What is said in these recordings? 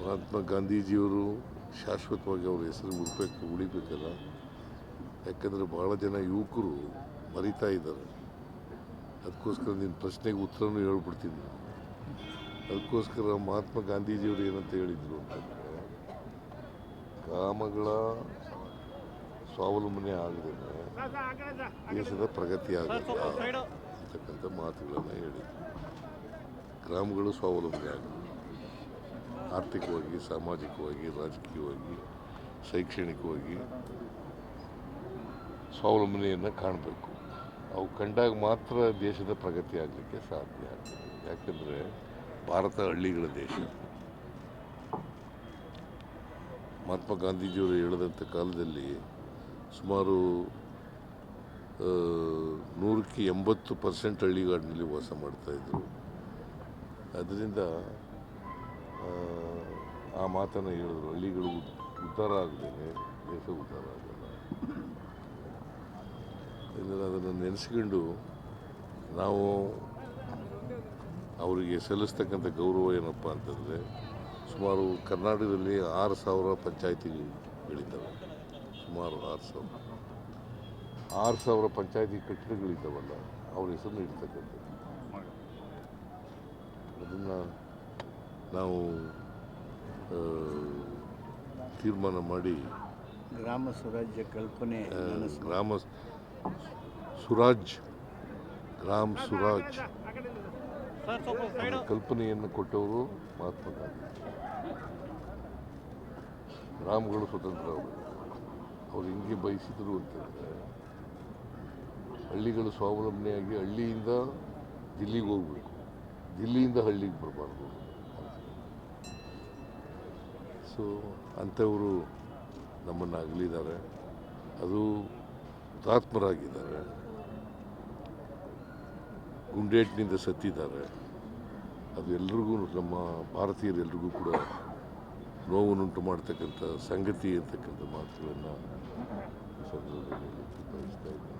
ಮಹಾತ್ಮ ಗಾಂಧೀಜಿಯವರು ಶಾಶ್ವತವಾಗಿ ಅವ್ರ ಹೆಸರು ಉಳ್ಬೇಕು ಉಳಿಬೇಕಲ್ಲ? ಯಾಕಂದರೆ ಭಾಳ ಜನ ಯುವಕರು ಮರಿತಾ ಇದ್ದಾರೆ. ಅದಕ್ಕೋಸ್ಕರ ನಿನ್ನ ಪ್ರಶ್ನೆಗೆ ಉತ್ತರನೂ ಹೇಳ್ಬಿಡ್ತೀನಿ. ಅದಕ್ಕೋಸ್ಕರ ಮಹಾತ್ಮ ಗಾಂಧೀಜಿಯವರು ಏನಂತ ಹೇಳಿದರು ಅಂತಂದರೆ ಗ್ರಾಮಗಳ ಸ್ವಾವಲಂಬನೆ ಆಗದೇ ದೇಶದ ಪ್ರಗತಿ ಆಗಲ್ಲ ಅಂತಕ್ಕಂಥ ಮಾತುಗಳನ್ನು ಹೇಳಿದರು. ಗ್ರಾಮಗಳು ಸ್ವಾವಲಂಬನೆ ಆಗಬೇಕು ಆರ್ಥಿಕವಾಗಿ, ಸಾಮಾಜಿಕವಾಗಿ, ರಾಜಕೀಯವಾಗಿ, ಶೈಕ್ಷಣಿಕವಾಗಿ ಸ್ವಾವಲಂಬನೆಯನ್ನು ಕಾಣಬೇಕು. ಅವು ಕಂಡಾಗ ಮಾತ್ರ ದೇಶದ ಪ್ರಗತಿ ಆಗಲಿಕ್ಕೆ ಸಾಧ್ಯ ಆಗ್ತದೆ. ಯಾಕೆಂದರೆ ಭಾರತ ಹಳ್ಳಿಗಳ ದೇಶ. ಮಹಾತ್ಮ ಗಾಂಧೀಜಿಯವರು ಹೇಳಿದಂಥ ಕಾಲದಲ್ಲಿ ಸುಮಾರು ನೂರಕ್ಕೆ ಎಂಬತ್ತು ಪರ್ಸೆಂಟ್ ಹಳ್ಳಿಗಾಡಿನಲ್ಲಿ ವಾಸ ಮಾಡ್ತಾಯಿದ್ರು ಅದರಿಂದ ಆ, ಮಾತನ್ನು ಹೇಳಿದ್ರು. ಹಳ್ಳಿಗಳು ಉದ್- ಉದ್ಧಾರ ಆಗದೇನೆ ದೇಶ ಉದ್ಧಾರ ಆಗಲ್ಲ. ಇದನ್ನು ಅದನ್ನು ನೆನೆಸ್ಕೊಂಡು ನಾವು ಅವರಿಗೆ ಸಲ್ಲಿಸ್ತಕ್ಕಂಥ ಗೌರವ ಏನಪ್ಪ ಅಂತಂದರೆ ಸುಮಾರು ಕರ್ನಾಟಕದಲ್ಲಿ ಆರು ಸಾವಿರ ಪಂಚಾಯತಿಗಳಿದ್ದಾವೆ ಸುಮಾರು ಆರು ಸಾವಿರ. ಆರು ಸಾವಿರ ಪಂಚಾಯತಿ ಕಟ್ಟಡಗಳಿದ್ದಾವಲ್ಲ ಅವ್ರ ಹೆಸರನ್ನು ಇಡ್ತಕ್ಕಂಥದ್ದು ಅದನ್ನು ನಾವು ತೀರ್ಮಾನ ಮಾಡಿ ಗ್ರಾಮ ಸ್ವರಾಜ್ಯ ಕಲ್ಪನೆ ಗ್ರಾಮ ಸುರಾಜ್ ಗ್ರಾಮ್ ಸುರಾಜ್ ಕಲ್ಪನೆಯನ್ನು ಕೊಟ್ಟವರು ಮಹಾತ್ಮ ಗಾಂಧಿ. ಗ್ರಾಮಗಳು ಸ್ವತಂತ್ರ ಅವರು. ಅವ್ರು ಹಿಂಗೆ ಬಯಸಿದ್ರು ಅಂತಂದರೆ ಹಳ್ಳಿಗಳು ಸ್ವಾವಲಂಬನೆಯಾಗಿ ಹಳ್ಳಿಯಿಂದ ದಿಲ್ಲಿಗೆ ಹೋಗಬೇಕು. ದಿಲ್ಲಿಯಿಂದ ಹಳ್ಳಿಗೆ ಬರಬಾರ್ದು. ಸೊ, ಅಂಥವರು ನಮ್ಮನ್ನು ಅಗಲಿದ್ದಾರೆ ಅದು ಹುತಾತ್ಮರಾಗಿದ್ದಾರೆ. ಗುಂಡೇಟಿನಿಂದ ಸತ್ತಿದ್ದಾರೆ. ಅದು ಎಲ್ರಿಗೂ ನಮ್ಮ ಭಾರತೀಯರೆಲ್ರಿಗೂ ಕೂಡ ನೋವನ್ನುಂಟು ಮಾಡ್ತಕ್ಕಂಥ ಸಂಗತಿ ಅಂತಕ್ಕಂಥ ಮಾತುಗಳನ್ನು ಬಯಸ್ತಾ ಇದ್ದೇನೆ.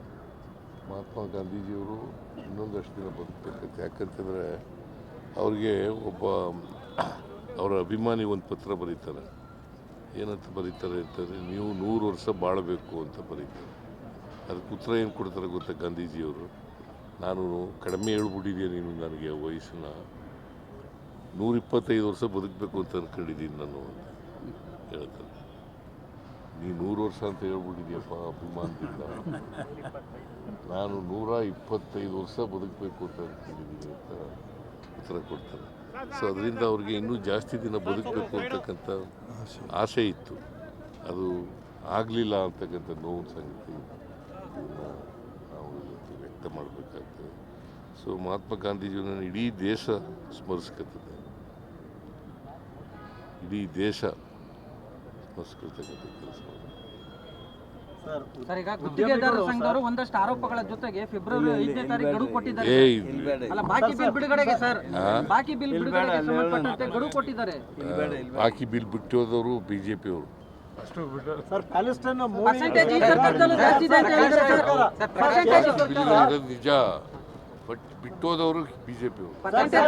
ಮಹಾತ್ಮ ಗಾಂಧೀಜಿಯವರು ಇನ್ನೊಂದಷ್ಟು ದಿನ ಬದುಕಬೇಕಂತ ಯಾಕಂತಂದರೆ ಅವ್ರಿಗೆ ಒಬ್ಬ ಅವರ ಅಭಿಮಾನಿ ಒಂದು ಪತ್ರ ಬರೀತಾರೆ. ಏನಂತ ಬರೀತಾರೆ ಅಂತಂದರೆ, ನೀವು ನೂರು ವರ್ಷ ಬಾಳಬೇಕು ಅಂತ ಬರೀತಾರೆ. ಅದಕ್ಕೆ ಉತ್ತರ ಏನು ಕೊಡ್ತಾರೆ ಗೊತ್ತಾ ಗಾಂಧೀಜಿಯವರು? ನಾನು ಕಡಿಮೆ ಹೇಳ್ಬಿಟ್ಟಿದ್ಯಾ ನೀನು ನನಗೆ ವಯಸ್ಸನ್ನ. ನೂರಿಪ್ಪತ್ತೈದು ವರ್ಷ ಬದುಕಬೇಕು ಅಂತ ಅಂದ್ಕೊಂಡಿದ್ದೀನಿ ನಾನು ಅಂತ ಹೇಳ್ತಾರೆ. ನೀ ನೂರು ವರ್ಷ ಅಂತ ಹೇಳ್ಬಿಟ್ಟಿದ್ಯಪ್ಪ ಅಭಿಮಾನದಿಂದ. ನಾನು ನೂರ ಇಪ್ಪತ್ತೈದು ವರ್ಷ ಬದುಕಬೇಕು ಅಂತ ಅಂದ್ಕೊಂಡಿದ್ದೀನಿ ಅಂತ ಉತ್ತರ ಕೊಡ್ತಾರೆ. ಸೊ ಅದರಿಂದ ಅವ್ರಿಗೆ ಇನ್ನೂ ಜಾಸ್ತಿ ದಿನ ಬದುಕಬೇಕು ಅಂತಕ್ಕಂಥ ಆಸೆ ಇತ್ತು. ಅದು ಆಗಲಿಲ್ಲ ಅಂತಕ್ಕಂಥ ನೋವು ಸಂಗತಿ ಇವತ್ತು ವ್ಯಕ್ತ ಮಾಡಬೇಕಾಗ್ತದೆ. ಸೊ ಮಹಾತ್ಮ ಗಾಂಧೀಜಿಯವರನ್ನು ಇಡೀ ದೇಶ ಸ್ಮರಿಸ್ಕೊತದೆ ಇಡೀ ದೇಶ ಸ್ಮರಿಸ್ಕೊಳ್ತಕ್ಕಂಥ ಕೆಲಸ ಸರ್ ಈಗ ಗುತ್ತಿಗೆದಾರರ ಸಂಘದವರು ಒಂದಷ್ಟು ಆರೋಪಗಳ ಜೊತೆಗೆ ಫೆಬ್ರವರಿ ಐದನೇ ತಾರೀಕು ಗಡುವು ಕೊಟ್ಟಿದ್ದಾರೆ. ಅಲ್ಲ ಬಾಕಿ ಬಿಲ್ ಬಿಡುಗಡೆಗೆ ಸರ್. ಬಾಕಿ ಬಿಲ್ ಬಿಡುಗಡೆಗೆ ಸಂಬಂಧಪಟ್ಟಂತೆ ಗಡುವು ಕೊಟ್ಟಿದ್ದಾರೆ. ಬಾಕಿ ಬಿಲ್ ಬಿಟ್ಟೋದವರು ಬಿಜೆಪಿ ಅವರು ನಿಜ ಬಟ್ ಬಿಟ್ಟೋದವರು ಬಿಜೆಪಿ ಜೆ